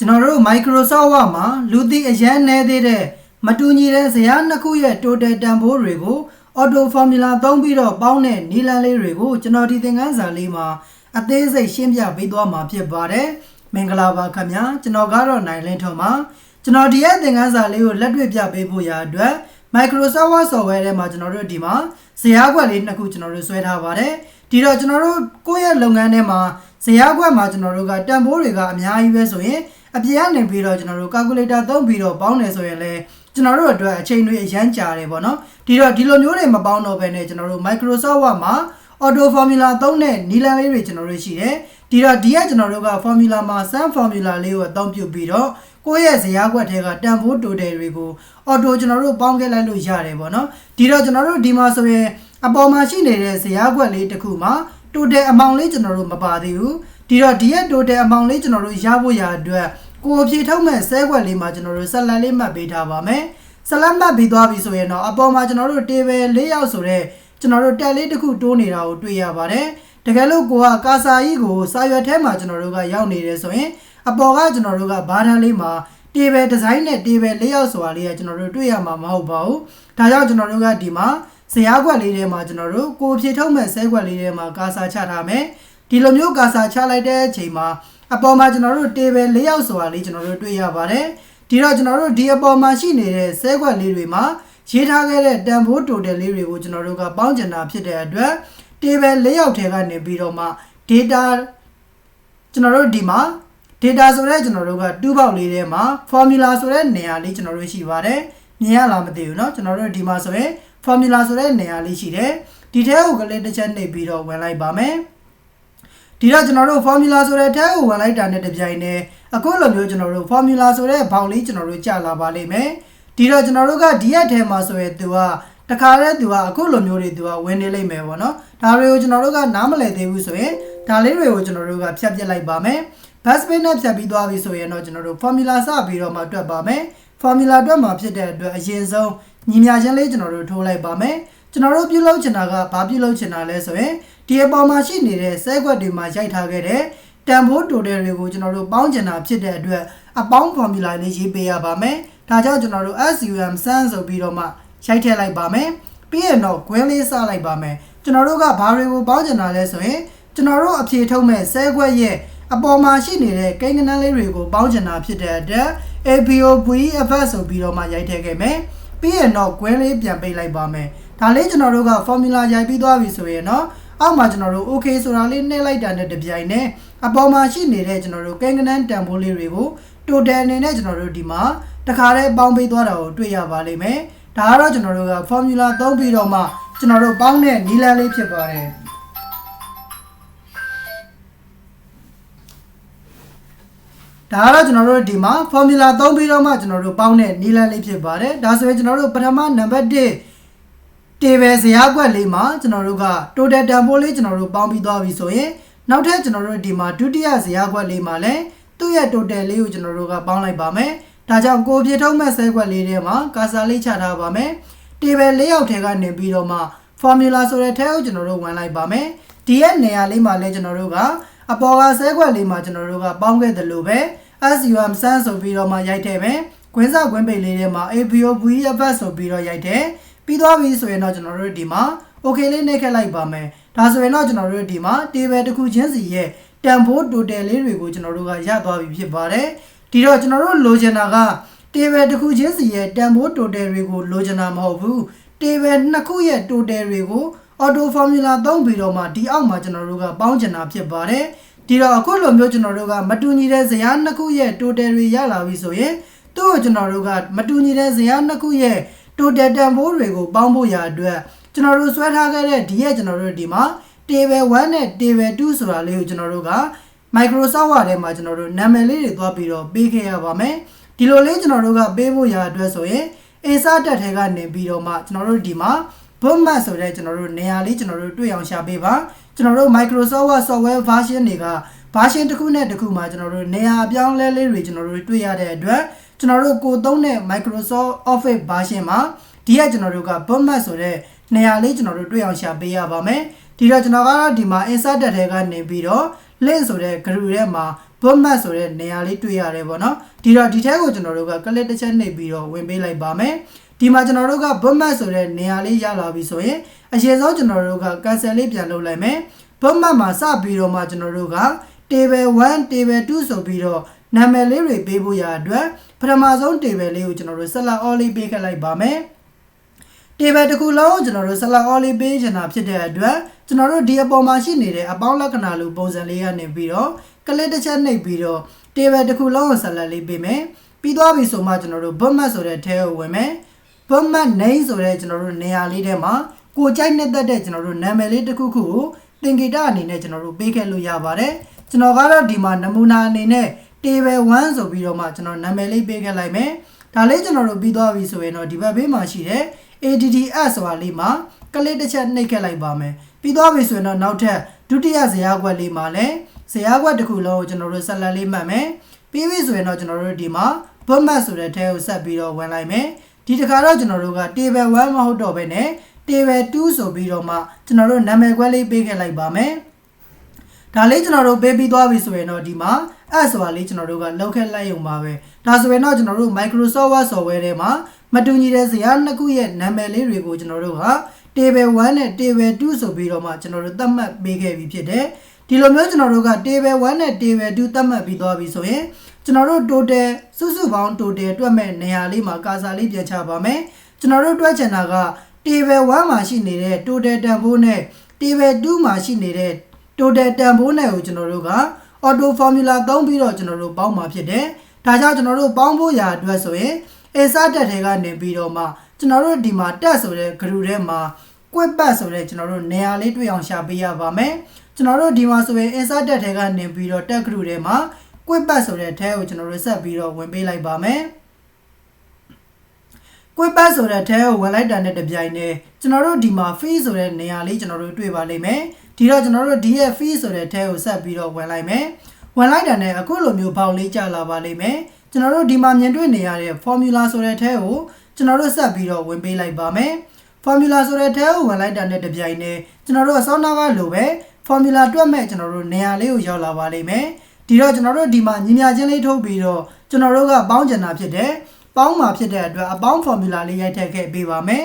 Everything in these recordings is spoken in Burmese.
ကျွန်တော်တို့ Microsoft Word မှာလူသိအရန်နေသေးတဲ့မတူညီတဲ့ဇယားနှစ်ခုရဲ့ total တန်ဖိုးတွေကို auto formula သုံးပြီးတော့ပေါင်းတဲ့နည်းလမ်းလေးတွေကိုကျွန်တော်ဒီသင်ခန်းစာလေးမှာအသေးစိတ်ရှင်းပြပေးသွားမှာဖြစ်ပါတယ်မင်္ဂလာပါခင်ဗျာကျွန်တော်ကတော့နိုင်လင်းထွန်းပါကျွန်တော်ဒီရဲ့သင်ခန်းစာလေးကိုလက်တွေ့ပြပေးဖို့ရာအတွက် Microsoft Word software ထဲမှာကျွန်တော်တို့ဒီမှာဇယားကွက်လေးနှစ်ခုကျွန်တော်တို့ဆွဲထားပါတယ်ဒီတော့ကျွန်တော်တို့ကိုယ့်ရဲ့လုပ်ငန်းထဲမှာဇယားကွက်မှာကျွန်တော်တို့ကတန်ဖိုးတွေကအများကြီးပဲဆိုရင် အပြင်ကနေပြီးတော့ကျွန်တော်တို့ calculator သုံးပြီးတော့ပေါင်းတယ်ဆိုရင်လည်းကျွန်တော်တို့အတွက်အချိန်တွေအရန်ကြာတယ်ပေါ့နော်ဒီတော့ဒီလိုမျိုးတွေမပေါင်းတော့ဘဲနဲ့ကျွန်တော်တို့ Microsoft Word မှာ auto formula သုံးတဲ့နီလန်လေးတွေကျွန်တော်တို့ရှိတယ်ဒီတော့ဒီကကျွန်တော်တို့က formula မှာ sum formula လေးကိုအသုံးပြုပြီးတော့ကိုယ့်ရဲ့ဇယားကွက်ထဲကတန်ဖိုး total တွေကို auto ကျွန်တော်တို့ပေါင်းခဲ့လိုက်လို့ရတယ်ပေါ့နော်ဒီတော့ကျွန်တော်တို့ဒီမှာဆိုရင်အပေါ်မှာရှိနေတဲ့ဇယားကွက်လေးတစ်ခုမှာ total amount လေးကျွန်တော်တို့မပါသေးဘူး ဒီတော့ဒီရဲ့ total amount လေးကျွန်တော်တို့ရဖို့ရအတွက်ကိုယ်ဖြည့်ထုတ်မဲ့ဆဲကွက်လေးမှာကျွန်တော်တို့ဆက်လက်လေးမှတ်ပေးထားပါမယ်ဆက်လက်မှတ်ပြီးသွားပြီဆိုရင်တော့အပေါ်မှာကျွန်တော်တို့ table ၄ရောက်ဆိုတော့ကျွန်တော်တို့တက်လေးတစ်ခုတိုးနေတာကိုတွေ့ရပါတယ်တကယ်လို့ကိုကကာစာကြီးကိုစာရွက်ထဲမှာကျွန်တော်တို့ကရောက်နေတယ်ဆိုရင်အပေါ်ကကျွန်တော်တို့ကဘားတန်းလေးမှာ table design နဲ့ table layout ဆိုတာလေးကကျွန်တော်တို့တွေ့ရမှာမဟုတ်ပါဘူးဒါကြောင့်ကျွန်တော်တို့ကဒီမှာဇယားကွက်လေးထဲမှာကျွန်တော်တို့ကိုဖြည့်ထုတ်မဲ့ဆဲကွက်လေးထဲမှာကာစာချထားမယ် ဒီလိုမျိုးကာစာချလိုက်တဲ့အချိန်မှာအပေါ်မှာကျွန်တော်တို့ table layout ဆိုတာလေးကျွန်တော်တို့တွေ့ရပါတယ်ဒီတော့ကျွန်တော်တို့ဒီအပေါ်မှာရှိနေတဲ့ဆဲကွက်လေးတွေမှာရေးထားခဲ့တဲ့တန်ဖိုး total လေးတွေကိုကျွန်တော်တို့ကပေါင်းကျင်တာဖြစ်တဲ့အတွက် table layout ထဲကနေပြီးတော့မှ data ကျွန်တော်တို့ဒီမှာ data ဆိုတဲ့ကျွန်တော်တို့က2ပေါက်လေးထဲမှာ formula ဆိုတဲ့နေရာလေးကျွန်တော်တို့ရှိပါတယ်မြင်ရလားမသိဘူးเนาะကျွန်တော်တို့ဒီမှာဆိုရင် formula ဆိုတဲ့နေရာလေးရှိတယ်ဒီထဲကိုကလေးတစ်ချက်နှိပ်ပြီးတော့ဝင်လိုက်ပါမယ် ဒီတော့ကျွန်တော်တို့ formula ဆိုတဲ့ထဲကိုဝင်လိုက်တာနဲ့တပြိုင်နက်အခုလိုမျိုးကျွန်တော်တို့ formula ဆိုတဲ့ဘောင်လေးကျွန်တော်တို့ကြာလာပါလိမ့်မယ်ဒီတော့ကျွန်တော်တို့ကဒီရက်ထဲမှာဆိုရင်သူကတခါတည်းသူကအခုလိုမျိုးတွေသူကဝင်နေလိမ့်မယ်ပေါ့နော်ဒါတွေကိုကျွန်တော်တို့ကနားမလည်သေးဘူးဆိုရင်ဒါလေးတွေကိုကျွန်တော်တို့ကဖြတ်ပြစ်လိုက်ပါမယ် bus page နဲ့ဖြတ်ပြီးသွားပြီဆိုရင်တော့ကျွန်တော်တို့ formula စပြီးတော့မှတွက်ပါမယ် formula တွက်မှာဖြစ်တဲ့အတွက်အရင်ဆုံးညီမြချင်းလေးကျွန်တော်တို့ထိုးလိုက်ပါမယ်ကျွန်တော်တို့ပြုလုပ်ချင်တာကဘာပြုလုပ်ချင်တာလဲဆိုရင် ဒီအပေါ်မှာရှိနေတဲ့စဲခွက်တွေမှာရိုက်ထားခဲ့တဲ့တန်ဖိုး total တွေကိုကျွန်တော်တို့ပေါင်းချင်တာဖြစ်တဲ့အတွက်အပေါင်း formula လေးရေးပေးရပါမယ်ဒါကြောင့်ကျွန်တော်တို့ SUM sum ဆိုပြီးတော့မှရိုက်ထည့်လိုက်ပါမယ်ပြီးရင်တော့ green လေးစလိုက်ပါမယ်ကျွန်တော်တို့ကဘာတွေကိုပေါင်းချင်တာလဲဆိုရင်ကျွန်တော်တို့အဖြေထုတ်မဲ့စဲခွက်ရဲ့အပေါ်မှာရှိနေတဲ့ကိန်းကနန်းလေးတွေကိုပေါင်းချင်တာဖြစ်တဲ့အတွက် APOVFS ဆိုပြီးတော့မှရိုက်ထည့်ခဲ့မယ်ပြီးရင်တော့ green လေးပြန်ပေးလိုက်ပါမယ်ဒါလေးကျွန်တော်တို့က formula ရိုက်ပြီးသွားပြီဆိုရင်တော့ အောက်မှာကျွန်တော်တို့ okay ဆိုတာလေးနှိပ်လိုက်တာနဲ့တပြိုင်နက်အပေါ်မှာရှိနေတဲ့ကျွန်တော်တို့ကိန်းကနန်းတန်ဖိုးလေးတွေကို total အနေနဲ့ကျွန်တော်တို့ဒီမှာတခါတည်းပေါင်းပေးသွားတာကိုတွေ့ရပါလိမ့်မယ်ဒါကတော့ကျွန်တော်တို့က formula သုံးပြီးတော့မှကျွန်တော်တို့ပေါင်းတဲ့နည်းလမ်းလေးဖြစ်ပါတယ်ဒါကတော့ကျွန်တော်တို့ဒီမှာ formula သုံးပြီးတော့မှကျွန်တော်တို့ပေါင်းတဲ့နည်းလမ်းလေးဖြစ်ပါတယ်ဒါဆိုရင်ကျွန်တော်တို့ပထမနံပါတ်1 table ဇယားကွက်လေးမှာကျွန်တော်တို့က total တန်ဖိုးလေးကျွန်တော်တို့ပေါင်းပြီးသွားပြီဆိုရင်နောက်ထပ်ကျွန်တော်တို့ဒီမှာဒုတိယဇယားကွက်လေးမှာလည်းသူ့ရဲ့ total လေးကိုကျွန်တော်တို့ကပေါင်းလိုက်ပါမယ်ဒါကြောင့်ကိုပြေထုံးမဲ့ဆဲကွက်လေးထဲမှာကာစာလေးချထားပါမယ် table လေးယောက်ထဲကနေပြီးတော့မှ formula ဆိုတဲ့ထဲကိုကျွန်တော်တို့ဝင်လိုက်ပါမယ်ဒီရဲ့နေရာလေးမှာလည်းကျွန်တော်တို့ကအပေါ်ကဆဲကွက်လေးမှာကျွန်တော်တို့ကပေါင်းခဲ့တယ်လို့ပဲ SUM sum ဆိုပြီးတော့မှရိုက်တယ်ပဲခွင်းစာခွင်းပိတ်လေးထဲမှာ APO VFS ဆိုပြီးတော့ရိုက်တယ် ပြီးသွားပြီဆိုရင်တော့ကျွန်တော်တို့ဒီမှာ okay လေးနှိပ်ခက်လိုက်ပါမယ်ဒါဆိုရင်တော့ကျွန်တော်တို့ဒီမှာ table တစ်ခုချင်းစီရဲ့တန်ဖိုး total လေးတွေကိုကျွန်တော်တို့ကရသွားပြီဖြစ်ပါတယ်ဒီတော့ကျွန်တော်တို့လိုချင်တာက table တစ်ခုချင်းစီရဲ့တန်ဖိုး total တွေကိုလိုချင်တာမဟုတ်ဘူး table နှစ်ခုရဲ့ total တွေကို auto formula သုံးပြီးတော့မှဒီအောက်မှာကျွန်တော်တို့ကပေါင်းချင်တာဖြစ်ပါတယ်ဒီတော့အခုလိုမျိုးကျွန်တော်တို့ကမတူညီတဲ့ဇယားနှစ်ခုရဲ့ total တွေရလာပြီဆိုရင်သူ့ကိုကျွန်တော်တို့ကမတူညီတဲ့ဇယားနှစ်ခုရဲ့ total တန်ဖိုးတွေကိုပေါင်းဖို့ရအတွက်ကျွန်တော်တို့ဆွဲထားခဲ့တဲ့ဒီရဲ့ကျွန်တော်တို့ဒီမှာ table 1နဲ့ table 2ဆိုတာလေးကိုကျွန်တော်တို့က Microsoft Word ထဲမှာကျွန်တော်တို့နာမည်လေးတွေသွားပြီးတော့ပေးခဲ့ရပါမယ်ဒီလိုလေးကျွန်တော်တို့ကပေးဖို့ရအတွက်ဆိုရင် insert တက်ထဲကနေပြီးတော့မှကျွန်တော်တို့ဒီမှာ bookmark ဆိုတဲ့ကျွန်တော်တို့နေရာလေးကျွန်တော်တို့တွေ့အောင်ရှာပေးပါကျွန်တော်တို့ Microsoft Word software version တွေက version တစ်ခုနဲ့တစ်ခုမှာကျွန်တော်တို့နေရာအပြောင်းလဲလေးတွေကျွန်တော်တို့တွေ့ရတဲ့အတွက် ကျွန်တော်တို့ကိုသုံးတဲ့ Microsoft Office version မှာဒီကကျွန်တော်တို့က bookmark ဆိုတဲ့နေရာလေးကျွန်တော်တို့တွေ့အောင်ရှာပေးရပါမယ်ဒီတော့ကျွန်တော်ကတော့ဒီမှာ insert တက်ထဲကနေပြီးတော့ link ဆိုတဲ့ group ထဲမှာဘွတ်မတ်ဆိုတဲ့နေရာလေးတွေ့ရတယ်ပေါ့နော်ဒီတော့ဒီထဲကိုကျွန်တော်တို့ကကလစ်တစ်ချက်နှိပ်ပြီးတော့ဝင်ပေးလိုက်ပါမယ်ဒီမှာကျွန်တော်တို့ကဘွတ်မတ်ဆိုတဲ့နေရာလေးရလာပြီဆိုရင်အရင်ဆုံးကျွန်တော်တို့က cancel လေးပြန်လုပ်လိုက်မယ်ဘွတ်မတ်မှာစပြီးတော့မှကျွန်တော်တို့က table 1 table 2ဆိုပြီးတော့ နာမည်လေးတွေပေးဖို့ရအတွက်ပထမဆုံး table လေးကိုကျွန်တော်တို့ select all လေးပေးခဲ့လိုက်ပါမယ် table တစ်ခုလုံးကိုကျွန်တော်တို့ select all လေးပေးချင်တာဖြစ်တဲ့အတွက်ကျွန်တော်တို့ဒီအပေါ်မှာရှိနေတဲ့အပေါင်းလက္ခဏာလိုပုံစံလေးကနေပြီးတော့ကလစ်တစ်ချက်နှိပ်ပြီးတော့ table တစ်ခုလုံးကို select လေးပေးမယ်ပြီးသွားပြီဆိုမှကျွန်တော်တို့ bookmark ဆိုတဲ့ထဲကိုဝင်မယ် bookmark name ဆိုတဲ့ကျွန်တော်တို့နေရာလေးထဲမှာကိုကြိုက်နှစ်သက်တဲ့ကျွန်တော်တို့နာမည်လေးတစ်ခုခုကိုသင်္ကေတအနေနဲ့ကျွန်တော်တို့ပေးခဲ့လို့ရပါတယ်ကျွန်တော်ကတော့ဒီမှာနမူနာအနေနဲ့ table 1ဆိုပြီးတော့မှကျွန်တော်နာမည်လေးပေးခဲ့လိုက်မယ်ဒါလေးကျွန်တော်တို့ပြီးသွားပြီဆိုရင်တော့ဒီဘက်ဘေးမှာရှိတဲ့ ADDS ဆိုတာလေးမှာကလစ်တစ်ချက်နှိပ်ခဲ့လိုက်ပါမယ်ပြီးသွားပြီဆိုရင်တော့နောက်ထပ်ဒုတိယဇယားကွက်လေးမှာလည်းဇယားကွက်တစ်ခုလုံးကိုကျွန်တော်တို့ဆက်လက်လေးမှတ်မယ်ပြီးပြီဆိုရင်တော့ကျွန်တော်တို့ဒီမှာ bookmark ဆိုတဲ့ထဲကိုဆက်ပြီးတော့ဝင်လိုက်မယ်ဒီတစ်ခါတော့ကျွန်တော်တို့က table 1မဟုတ်တော့ဘဲနဲ့ table 2ဆိုပြီးတော့မှကျွန်တော်တို့နာမည်ခွဲလေးပေးခဲ့လိုက်ပါမယ်ဒါလေးကျွန်တော်တို့ပေးပြီးသွားပြီဆိုရင်တော့ဒီမှာ app ဆိုတာလေးကျွန်တော်တို့ကလောက်ခဲ့လိုက်ရုံပါပဲဒါဆိုရင်တော့ကျွန်တော်တို့ Microsoft Word software ထဲမှာမတူညီတဲ့ဇာတ်နှစ်ခုရဲ့နာမည်လေးတွေကိုကျွန်တော်တို့က table 1နဲ့ table 2ဆိုပြီးတော့မှကျွန်တော်တို့သတ်မှတ်ပေးခဲ့ပြီးဖြစ်တယ်ဒီလိုမျိုးကျွန်တော်တို့က table 1နဲ့ table 2သတ်မှတ်ပြီးသွားပြီဆိုရင်ကျွန်တော်တို့ total စုစုပေါင်း total တွက်မဲ့နေရာလေးမှာကာစာလေးပြန်ချပါမယ်ကျွန်တော်တို့တွက်ချင်တာက table 1မှာရှိနေတဲ့ total တန်ဖိုးနဲ့ table 2မှာရှိနေတဲ့ total တန်ဖိုးနဲ့ကိုကျွန်တော်တို့က auto formula သုံးပြီးတော့ကျွန်တော်တို့ပေါင်းမှာဖြစ်တယ်ဒါကြောင့်ကျွန်တော်တို့ပေါင်းဖို့ရာအတွက်ဆိုရင် insert တက်ထဲကနေပြီးတော့မှကျွန်တော်တို့ဒီမှာတက်ဆိုတဲ့ group ထဲမှာ quick path ဆိုတဲ့ကျွန်တော်တို့နေရာလေးတွေ့အောင်ရှာပေးရပါမယ်ကျွန်တော်တို့ဒီမှာဆိုရင် insert တက်ထဲကနေပြီးတော့တက် group ထဲမှာ quick path ဆိုတဲ့ထဲကိုကျွန်တော်တို့ဆက်ပြီးတော့ဝင်ပေးလိုက်ပါမယ် quick path ဆိုတဲ့ထဲကိုဝင်လိုက်တာနဲ့တပြိုင်နက်ကျွန်တော်တို့ဒီမှာ fee ဆိုတဲ့နေရာလေးကျွန်တော်တို့တွေ့ပါလိမ့်မယ် ဒီတော့ကျွန်တော်တို့ဒီရဲ့ fee ဆိုတဲ့ထဲကိုဆက်ပြီးတော့ဝင်လိုက်မယ်ဝင်လိုက်တာနဲ့အခုလိုမျိုးပေါက်လေးကျလာပါလိမ့်မယ်ကျွန်တော်တို့ဒီမှာမြင်တွေ့နေရတဲ့ formula ဆိုတဲ့ထဲကိုကျွန်တော်တို့ဆက်ပြီးတော့ဝင်ပေးလိုက်ပါမယ် formula ဆိုတဲ့ထဲကိုဝင်လိုက်တာနဲ့တပြိုင်နက်ကျွန်တော်တို့အစောနောက်ကလိုပဲ formula တွက်မဲ့ကျွန်တော်တို့နေရာလေးကိုရောက်လာပါလိမ့်မယ်ဒီတော့ကျွန်တော်တို့ဒီမှာညီမြချင်းလေးထုတ်ပြီးတော့ကျွန်တော်တို့ကပေါင်းကျင်တာဖြစ်တယ်ပေါင်းမှာဖြစ်တဲ့အတွက်အပေါင်း formula လေးရိုက်ထည့်ခဲ့ပေးပါမယ်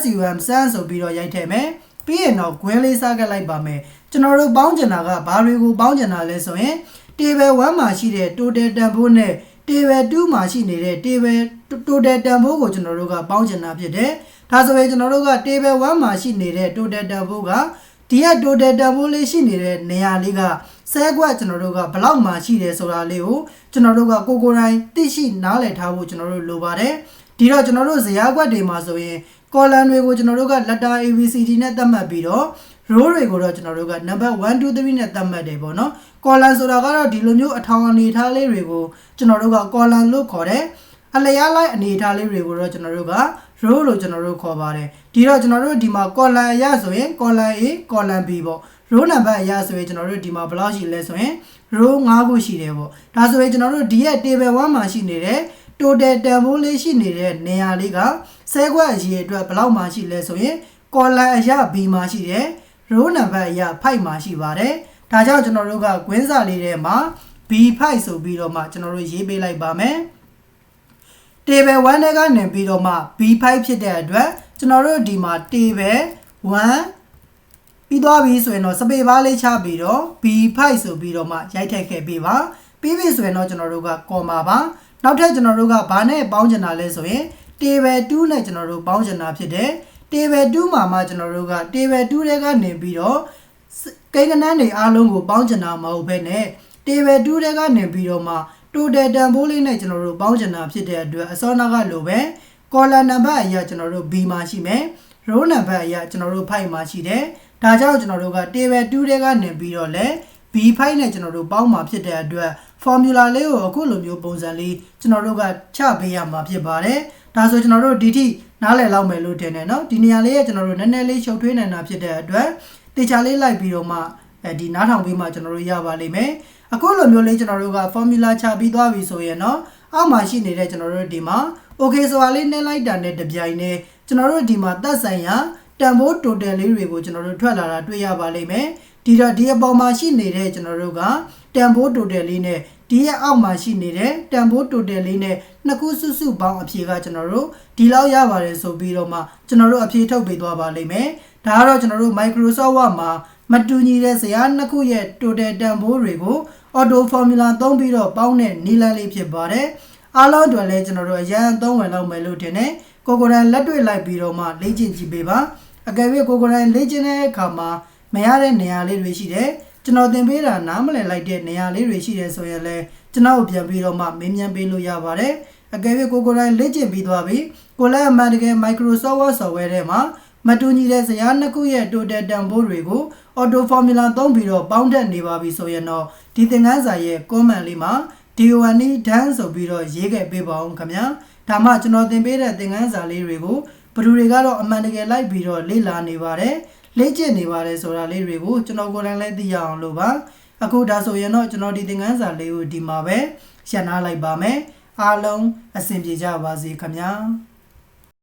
SUM sun ဆိုပြီးတော့ရိုက်ထည့်မယ် ပြီးရင်တော့ green လေးစားခဲ့လိုက်ပါမယ်ကျွန်တော်တို့ပေါင်းကျင်တာကဘာတွေကိုပေါင်းကျင်တာလဲဆိုရင် table 1မှာရှိတဲ့ total တန်ဖိုးနဲ့ table 2မှာရှိနေတဲ့ table total တန်ဖိုးကိုကျွန်တော်တို့ကပေါင်းကျင်တာဖြစ်တယ်ဒါဆိုရင်ကျွန်တော်တို့က table 1မှာရှိနေတဲ့ total တန်ဖိုးကဒီက total တန်ဖိုးလေးရှိနေတဲ့နေရာလေးကဆဲကွက်ကျွန်တော်တို့ကဘလောက်မှရှိတယ်ဆိုတာလေးကိုကျွန်တော်တို့ကကိုကိုယ်တိုင်သိရှိနားလည်ထားဖို့ကျွန်တော်တို့လိုပါတယ်ဒီတော့ကျွန်တော်တို့ဇယားကွက်တွေမှာဆိုရင် column တွေကိုကျွန်တော်တို့က letter ABCD နဲ့သတ်မှတ်ပြီးတော့ row တွေကိုတော့ကျွန်တော်တို့က number 1 2 3နဲ့သတ်မှတ်တယ်ပေါ့နော် column ဆိုတာကတော့ဒီလိုမျိုးအထောင်အနေထားလေးတွေကိုကျွန်တော်တို့က column လို့ခေါ်တယ်အလျားလိုက်အနေထားလေးတွေကိုတော့ကျွန်တော်တို့က row လို့ကျွန်တော်တို့ခေါ်ပါတယ်ဒီတော့ကျွန်တော်တို့ဒီမှာ column အရဆိုရင် column A column B ပေါ့ row number အရဆိုရင်ကျွန်တော်တို့ဒီမှာဘယ်လောက်ရှိလဲဆိုရင် row 5ခုရှိတယ်ပေါ့ဒါဆိုရင်ကျွန်တော်တို့ဒီရဲ့ table 1မှာရှိနေတဲ့ total တန်ဖိုးလေးရှိနေတဲ့နေရာလေးက ဆဲခွက်အရေအတွက်ဘယ်လောက်မှရှိလဲဆိုရင် column အရ B မှာရှိတယ် row number အရ 5 မှာရှိပါတယ်ဒါကြောင့်ကျွန်တော်တို့ကကွင်းစာလေးထဲမှာ B5 ဆိုပြီးတော့မှကျွန်တော်တို့ရေးပေးလိုက်ပါမယ် table 1ထဲကနေပြီးတော့မှ B5 ဖြစ်တဲ့အတွက်ကျွန်တော်တို့ဒီမှာ table 1ပြီးသွားပြီဆိုရင်တော့စပေပါးလေးချပြီးတော့ B5 ဆိုပြီးတော့မှရိုက်ထည့်ခဲ့ပေးပါပြီးပြီဆိုရင်တော့ကျွန်တော်တို့က comma ပါနောက်ထပ်ကျွန်တော်တို့ကဘာနဲ့ပေါင်းချင်တာလဲဆိုရင် table 2နဲ့ကျွန်တော်တို့ပေါင်းချင်တာဖြစ်တယ် table 2မှာမှကျွန်တော်တို့က table 2ထဲကနေပြီးတော့ကိန်းကနန်းတွေအားလုံးကိုပေါင်းချင်တာမဟုတ်ဘဲနဲ့ table 2ထဲကနေပြီးတော့မှ total တန်ဖိုးလေးနဲ့ကျွန်တော်တို့ပေါင်းချင်တာဖြစ်တဲ့အတွက်အစောနောက်ကလိုပဲ column number အရာကျွန်တော်တို့ B မှာရှိမယ် row number အရာကျွန်တော်တို့5မှာရှိတယ်ဒါကြောင့်ကျွန်တော်တို့က table 2ထဲကနေပြီးတော့လဲ B5 နဲ့ကျွန်တော်တို့ပေါင်းမှာဖြစ်တဲ့အတွက် formula လေးကိုအခုလိုမျိုးပုံစံလေးကျွန်တော်တို့ကချပေးရမှာဖြစ်ပါတယ် ဒါဆိုကျွန်တော်တို့ဒီထိနားလည်လောက်မယ်လို့ထင်တယ်နော်ဒီနေရာလေးကကျွန်တော်တို့နည်းနည်းလေးရှုပ်ထွေးနိုင်တာဖြစ်တဲ့အတွက်တေချာလေးလိုက်ပြီးတော့မှအဲဒီနားထောင်ပြီးမှကျွန်တော်တို့ရပါလိမ့်မယ်အခုလိုမျိုးလေးကျွန်တော်တို့က formula ချပြီးသွားပြီဆိုရင်တော့အောက်မှာရှိနေတဲ့ကျွန်တော်တို့ဒီမှာ okay ဆိုတာလေးနှဲလိုက်တာနဲ့တပြိုင်တည်းကျွန်တော်တို့ဒီမှာသက်ဆိုင်ရာတန်ဖိုး total လေးတွေကိုကျွန်တော်တို့ထွက်လာတာတွေ့ရပါလိမ့်မယ်ဒီတော့ဒီအပေါ်မှာရှိနေတဲ့ကျွန်တော်တို့ကတန်ဖိုး total လေးနဲ့ ဒီရဲ့အောက်မှာရှိနေတဲ့တန်ဖိုးတိုတယ်လေးနဲ့နှစ်ခုစုစုပေါင်းအဖြေကကျွန်တော်တို့ဒီလောက်ရပါတယ်ဆိုပြီးတော့မှကျွန်တော်တို့အဖြေထုတ်ပေးသွားပါလိမ့်မယ်ဒါကတော့ကျွန်တော်တို့ Microsoft Word မှာမတူညီတဲ့ဇာတ်နှစ်ခုရဲ့ total တန်ဖိုးတွေကို auto formula သုံးပြီးတော့ပေါင်းတဲ့နည်းလမ်းလေးဖြစ်ပါတယ်အားလုံးအတွက်လည်းကျွန်တော်တို့အရန်သုံးဝင်လောက်မယ်လို့ထင်တယ်ကိုကိုရန်လက်တွေ့လိုက်ပြီးတော့မှလေ့ကျင့်ကြည့်ပေးပါအကယ်၍ကိုကိုရန်လေ့ကျင့်တဲ့အခါမှာမရတဲ့နေရာလေးတွေရှိတယ် ကျွန်တော်သင်ပေးတာနားမလည်လိုက်တဲ့နေရာလေးတွေရှိတယ်ဆိုရင်လည်းကျွန်တော်ပြန်ပြီးတော့မှမင်းမြန်ပေးလို့ရပါတယ်အကယ်၍ကိုကိုရန်လေ့ကျင့်ပြီးသွားပြီကိုလည်းအမှန်တကယ် Microsoft Word software ထဲမှာမတူညီတဲ့ဇာတ်နှစ်ခုရဲ့ total တန်ဖိုးတွေကို auto formula သုံးပြီးတော့ပေါင်းတက်နေပါပြီဆိုရင်တော့ဒီသင်ခန်းစာရဲ့ comment လေးမှာ DON နီး dance ဆိုပြီးတော့ရေးခဲ့ပေးပါအောင်ခင်ဗျာဒါမှကျွန်တော်သင်ပေးတဲ့သင်ခန်းစာလေးတွေကိုဘယ်သူတွေကတော့အမှန်တကယ်လိုက်ပြီးတော့လေ့လာနေပါတယ် လေ့ကျင့်နေပါတယ်ဆိုတာလေးတွေကိုကျွန်တော်ကိုယ်တိုင်လည်းသိရအောင်လို့ပါအခုဒါဆိုရင်တော့ကျွန်တော်ဒီသင်ခန်းစာလေးကိုဒီမှာပဲရှင်းနာလိုက်ပါမယ်အားလုံးအဆင်ပြေကြပါစေခင်ဗျာ